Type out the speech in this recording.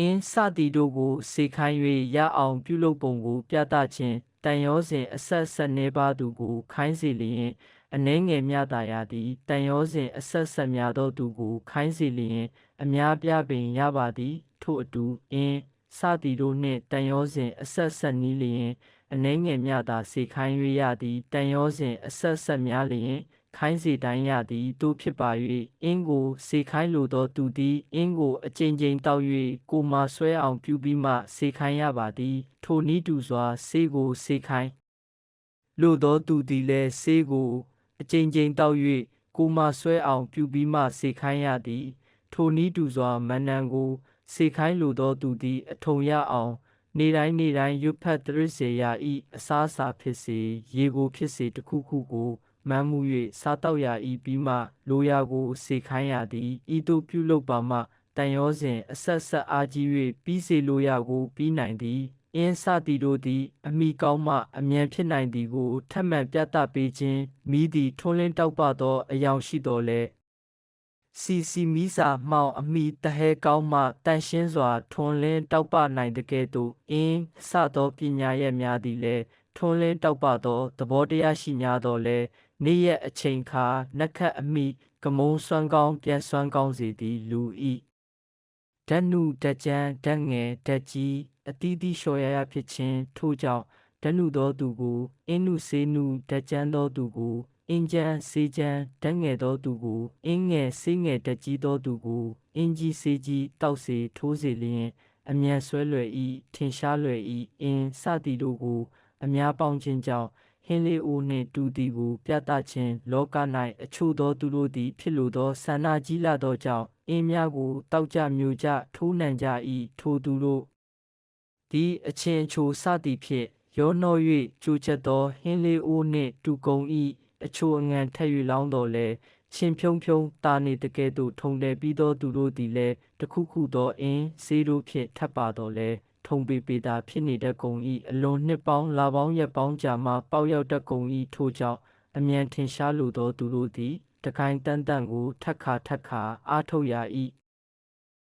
အင်းစသည်တို့ကိုစေခိုင်း၍ရအောင်ပြုလုပ်ပုံကို ပြသခြင်းတန်ရောစဉ်အဆက်ဆက်နေပါသူကို ခိုင်းစေလျင်အနှဲငယ်မြတာရသည်တန်ရောစဉ်အဆက်ဆက်များသောသူကို ခိုင်းစေလျင် အများပြပင်ရပါသည် ထို့အတူအင်းစသည်တို့နှင့်တန်ရောစဉ်အဆက်ဆက်နီးလျင်အနှဲငယ်မြတာစေခိုင်း၍ရသည်တန်ရောစဉ်အဆက်ဆက်များလျင် ခိုင်းစေတိုင်းရသည်တို့ဖြစ်ပါ၍အင်းကိုစေခိုင်းလိုသောသူသည်အင်းကိုအကြိမ်ကြိမ်တောက်၍ကိုမာဆွဲအောင်ပြုပြီးမှစေခိုင်းရပါသည် ထိုနည်းတူစွာစေကိုစေခိုင်းလိုသောသူသည်လည်းစေကိုအကြိမ်ကြိမ်တောက်၍ကိုမာဆွဲအောင်ပြုပြီးမှစေခိုင်းရသည် ထိုနည်းတူစွာမန္နံကိုစေခိုင်းလိုသောသူသည် အထုံရအောင်နေတိုင်းနေတိုင်းရွတ်ဖတ်တရစ်စေရဤအစားအစာဖြစ်စေရေကိုဖြစ်စေတစ်ခုခုကို မှန်းမှု၍စားတောက်ရာဤပြီးမှလိုရာကိုစေခိုင်းရသည်ဤသို့ပြုလုပ်ပါမှတန်ရောစဉ်အဆက်ဆက်အားကြီး၍ပြီးစေလိုရာကိုပြီးနိုင်သည်အင်းစသည်တို့သည် အမိကောင်းမှအမြန်ဖြစ်နိုင်သည်ကိုထပ်မံပြသပေးခြင်းမိသည်ထွန်းလင်းတောက်ပသောအယောင်ရှိတော်လဲစီစီမီစာမှောင်အမိတဟဲကောင်းမှတန်ရှင်းစွာထွန်းလင်းတောက်ပနိုင်တကဲ့သို့အင်းစသောပညာရဲ့များသည်လည်းထွန်းလင်းတောက်ပသောသဘောတရားရှိများတော်လဲ နေ့ရက်အချိန်ခါနက်ခတ်အမိကမုံစွမ်းကောင်းပြန်စွမ်းကောင်းစေသည်လူဤဓနုတကြံဓာတ်ငယ်ဓာတ်ကြီးအတီးတီးလျှော်ရရဖြစ်ခြင်းထို့ကြောင့်ဓနုသောသူကိုအင်းနုစေနုဓာတ်ကြံသောသူကိုအင်းကျန်းစေကျန်းဓာတ်ငယ်သောသူကိုအင်းငယ်စေငယ်ဓာတ်ကြီးသောသူကိုအင်းကြီးစေကြီးတောက်စေထိုးစေလျင်အမြန်ဆွဲလွယ်ဤထင်ရှားလွယ်ဤအင်းစသည်တို့ကို အများပေါင်းခြင်းကြောင့် ဟင်းလေးအိုနှင့်တူသည်ကိုပြသခြင်းလောက၌အချို့သောသူတို့သည် ဖြစ်လိုသောဆန္ဒကြီးလာသောကြောင့်အင်းများကိုတောက်ကြမျိုးကြထိုးနှံကြ၏ထိုသူတို့သည်အချင်းချိုစသည်ဖြင့်ရောနှော၍ကြိုချက်သောဟင်းလေးအိုနှင့်တူကုန်၏အချိုအငံထက်၍လောင်းတော်လဲချင်းဖြုံဖြုံတာနေတကယ်သို့ထုံတယ်ပြီးသောသူတို့သည်လည်းတခုခုသောအင်းစေးတို့ဖြင့်ထပ်ပါတော်လဲ ထုံပေပေတာဖြစ်နေတဲ့ကုံဤအလွန်နှစ်ပေါင်းလာပေါင်းရက်ပေါင်းကြာမှပေါက်ရောက်တဲ့ကုံဤထို့ကြောင့်အမြန်ထင်ရှားလိုသောသူတို့သည်တခိုင်တန်တန်ကိုထက်ခါထက်ခါအားထုတ်ရ၏